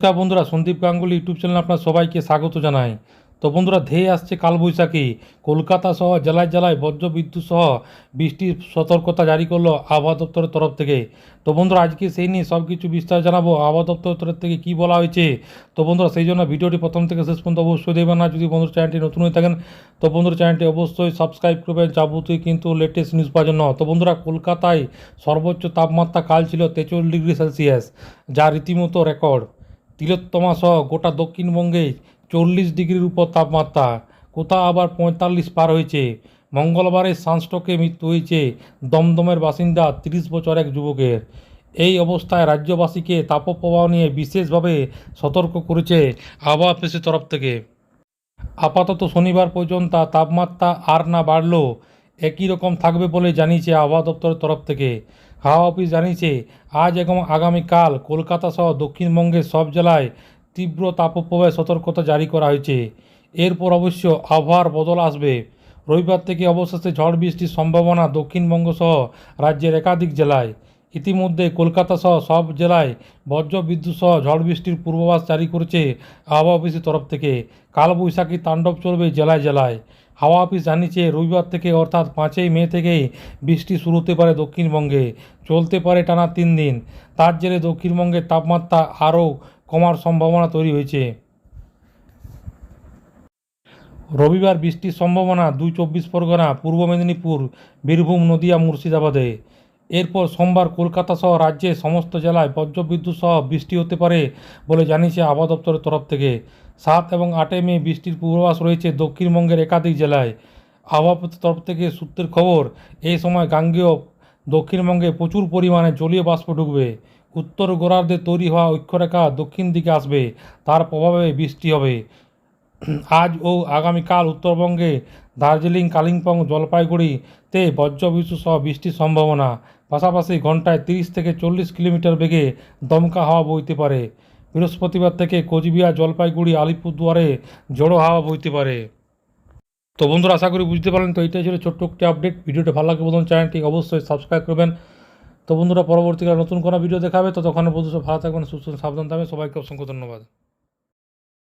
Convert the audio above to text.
নমস্কার বন্ধুরা, Sandeep Ganguly YouTube channel আপনার সবাইকে স্বাগত জানাই। তো বন্ধুরা, ধেয়ে আসছে কালবৈশাখী। কলকাতা সহ, জেলায় জেলায় বজ্র বিদ্যুৎ সহ বৃষ্টির সতর্কতা জারি করল আবহাওয়া দপ্তরের তরফ থেকে। তো বন্ধুরা, আজকে সেই নিয়ে সব কিছু বিস্তার জানাব আবহাওয়া দপ্তরের তরফ থেকে কী বলা হয়েছে। তো বন্ধুরা, সেই জন্য ভিডিওটি প্রথম থেকে শেষ পর্যন্ত অবশ্যই দেবেন না, যদি বন্ধুর চ্যানেলটি নতুন হয়ে থাকেন, তো বন্ধুর চ্যানেলটি অবশ্যই সাবস্ক্রাইব করবেন, যাবতীয় কিন্তু লেটেস্ট নিউজ পাওয়ার জন্য। তো বন্ধুরা, কলকাতায় সর্বোচ্চ তাপমাত্রা কাল ছিল তেচল্লিশ ডিগ্রি সেলসিয়াস, যা রীতিমতো রেকর্ড তিলোত্তমা সহ গোটা দক্ষিণবঙ্গে চল্লিশ ডিগ্রির উপর তাপমাত্রা, কোথাও আবার পঁয়তাল্লিশ পার হয়েছে। মঙ্গলবারের সানস্ট্রোকে মৃত্যু হয়েছে দমদমের বাসিন্দা তিরিশ বছর এক যুবকের। এই অবস্থায় রাজ্যবাসীকে তাপপ্রবাহ নিয়ে বিশেষভাবে সতর্ক করেছে আবহাওয়া অফিসের তরফ থেকে। আপাতত শনিবার পর্যন্ত তাপমাত্রা আর না বাড়লেও একই রকম থাকবে বলে জানিয়েছে আবহাওয়া দপ্তরের তরফ থেকে। হাওয়া অফিস জানিয়েছে, আজ এবং আগামীকাল কলকাতা সহ দক্ষিণবঙ্গের সব জেলায় তীব্র তাপপ্রবাহের সতর্কতা জারি করা হয়েছে। এরপর অবশ্য আবহাওয়ার বদল আসবে। রবিবার থেকে অবশেষে ঝড় বৃষ্টির সম্ভাবনা দক্ষিণবঙ্গ সহ রাজ্যের একাধিক জেলায়। ইতিমধ্যে কলকাতা সহ সব জেলায় বজ্র বিদ্যুৎ সহ ঝড় বৃষ্টির পূর্বাভাস জারি করেছে আবহাওয়া অফিসের তরফ থেকে। কালবৈশাখী তাণ্ডব চলবে জেলায় জেলায়। হাওয়া অফিস জানিয়েছে, রবিবার থেকে অর্থাৎ পাঁচই মে থেকেই বৃষ্টি শুরু হতে পারে দক্ষিণবঙ্গে। চলতে পারে টানা তিন দিন। তার জেরে দক্ষিণবঙ্গের তাপমাত্রা আরও কমার সম্ভাবনা তৈরি হয়েছে। রবিবার বৃষ্টির সম্ভাবনা, দুই চব্বিশ পরগনা, পূর্ব মেদিনীপুর, বীরভূম, নদিয়া, মুর্শিদাবাদে। এরপর সোমবার কলকাতা সহ রাজ্যের সমস্ত জেলায় বজ্রবিদ্যুৎ সহ বৃষ্টি হতে পারে বলে জানিয়েছে আবহাওয়া দপ্তরের তরফ থেকে। সাত এবং আটই মে বৃষ্টির পূর্বাভাস রয়েছে দক্ষিণবঙ্গের একাধিক জেলায়। আবহাওয়া তরফ থেকে সূত্রের খবর এই সময় গাঙ্গেয় দক্ষিণবঙ্গে প্রচুর পরিমাণে জলীয় বাষ্প ঢুকবে। উত্তর গোড়ার্ধে তৈরি হওয়া অক্ষরেখা দক্ষিণ দিকে আসবে। তার প্রভাবে বৃষ্টি হবে। আজ ও আগামীকাল উত্তরবঙ্গে দার্জিলিং, কালিম্পং, জলপাইগুড়িতে বজ্রবিদ্যুৎ সহ বৃষ্টির সম্ভাবনা। পাশাপাশি ঘন্টায় তিরিশ থেকে চল্লিশ কিলোমিটার বেগে দমকা হাওয়া বইতে পারে। বৃহস্পতিবার থেকে কোচবিহার, জলপাইগুড়ি, আলিপুরদুয়ারে জড়ো হাওয়া বইতে পারে। তো বন্ধুরা, আশা করি বুঝতে পারলেন। তো এটাই ছিল ছোট্ট একটি আপডেট। ভিডিওটা ভালো লাগে বলুন, চ্যানেলটি অবশ্যই সাবস্ক্রাইব করবেন। তো বন্ধুরা, পরবর্তীকালে নতুন কোনো ভিডিও দেখাবে। তো তখন বন্ধু ভালো থাকবেন, সুস্থ সাবধান থাকবেন। সবাইকে অসংখ্য ধন্যবাদ।